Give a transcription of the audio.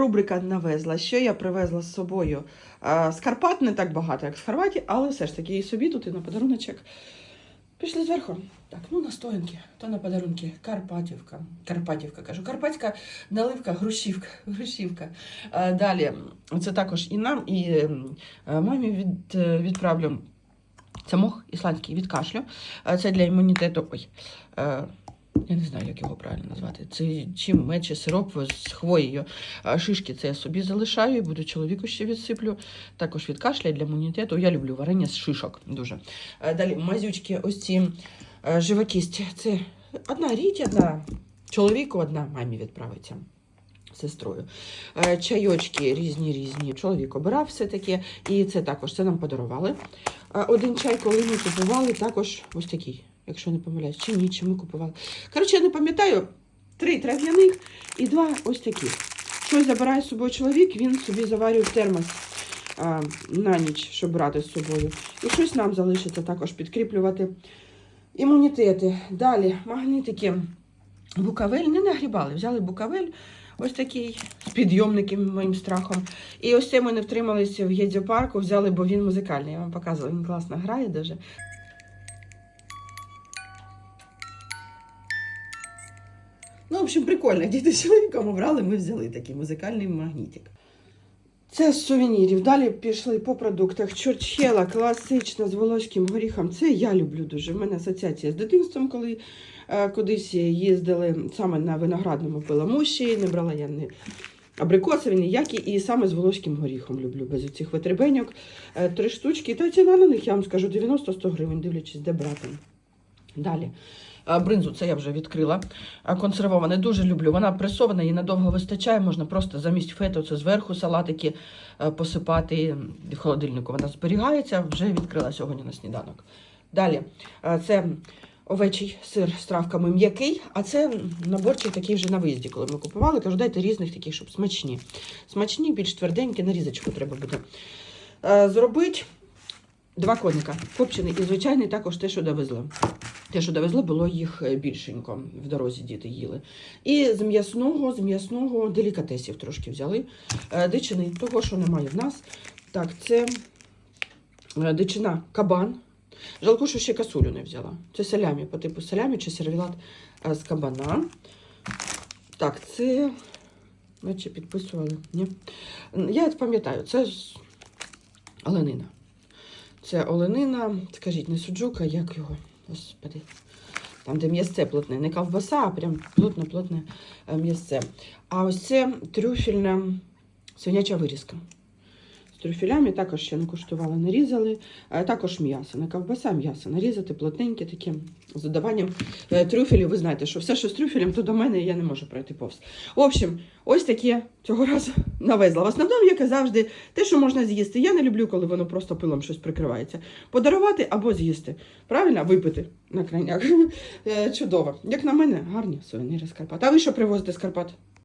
рубрика навезла. Що я привезла з собою? Е, З Карпат не так багато, як з Хорватії, але все ж таки і собі тут, і на подаруночок. Пішли зверху. Так, ну настоянки, то на подарунки. Карпатівка. Карпатівка кажу. Карпатська наливка, грушівка. грушівка. Е, Далі, це також і нам, і е, мамі від, е, відправлю. Це мох ісландський від кашлю. Е, Це для імунітету. Ой. Я не знаю, як його правильно назвати. Це чим мед сироп з хвоєю. Шишки це я собі залишаю і буду чоловіку ще відсиплю. Також від кашля для імунітету. Я люблю варення з шишок дуже. Е, Далі мазючки, ось ці е, живокість. Це одна річ, одна чоловіку, одна мамі відправиться. Сестрою. Е, Чайочки різні різні. Чоловік обирав все таке. І це також це нам подарували. Один чай, коли ми купували, також ось такий, якщо не помиляюсь, чи ні, чи ми купували. Коротше, я не пам'ятаю, три трав'яних і два ось таких. Щось забирає з собою чоловік, він собі заварює термос а, на ніч, щоб брати з собою. І щось нам залишиться також підкріплювати імунітети. Далі магнітики. Букавель не нагрібали, взяли букавель. Ось такий з підйомником моїм страхом. І ось це ми не втрималися в Єдзьопарку, взяли, бо він музикальний. Я вам показувала, він класно грає дуже. Ну, в общем, прикольно. Діти з чоловіком обрали, ми взяли такий музикальний магнітик. Це з сувенірів. Далі пішли по продуктах. Чорчхела класична з волоським горіхом. Це я люблю дуже. У мене асоціація з дитинством, коли е, кудись їздили саме на виноградному пиламуші. не брала я не абрикосові ніякі, і саме з волоським горіхом люблю, без цих витребеньок. Е, Три штучки. Та ціна на них, я вам скажу, 90-100 гривень, дивлячись, де брати. Далі. Бринзу, це я вже відкрила. Консервоване дуже люблю. Вона пресована, її надовго вистачає. Можна просто замість фету це зверху салатики посипати в холодильнику. Вона зберігається, вже відкрила сьогодні на сніданок. Далі, це овечий сир з травками м'який, а це наборчик такий вже на виїзді, коли ми купували. Кажу, дайте різних таких, щоб смачні. Смачні, більш тверденькі, нарізочку треба буде зробити. Два коника, копчений і звичайний також те, що довезли. Те, що довезли, було їх е, більшенько. В дорозі діти їли. І з м'ясного, з м'ясного делікатесів трошки взяли. Е, Дичини, того, що немає в нас. Так, це е, дичина кабан. Жалко, що ще касулю не взяла. Це салямі, по типу салямі чи сервілат з кабана. Так, це. Наче підписували. Ні. Я пам'ятаю, це оленина. Це оленина, скажіть, не суджука, як його? Господи. Там, де м'ясце плотне, не ковбаса, а прям плотне-плотне е, м'ясце. А ось це трюфельна свиняча вирізка. Трюфелями також ще не куштували, нарізали. А також м'ясо. Не ковбаса, м'ясо. Нарізати плотненьке таке з додаванням е, трюфелів. Ви знаєте, що все, що з трюфелем, то до мене я не можу пройти повз. В общем, ось таке цього разу навезла. В основному, як і завжди, те, що можна з'їсти. Я не люблю, коли воно просто пилом щось прикривається. Подарувати або з'їсти. Правильно? Випити на крайняк. Е, Чудово. Як на мене, гарні сувеніри з Карпат. А ви що привозите з Карпат?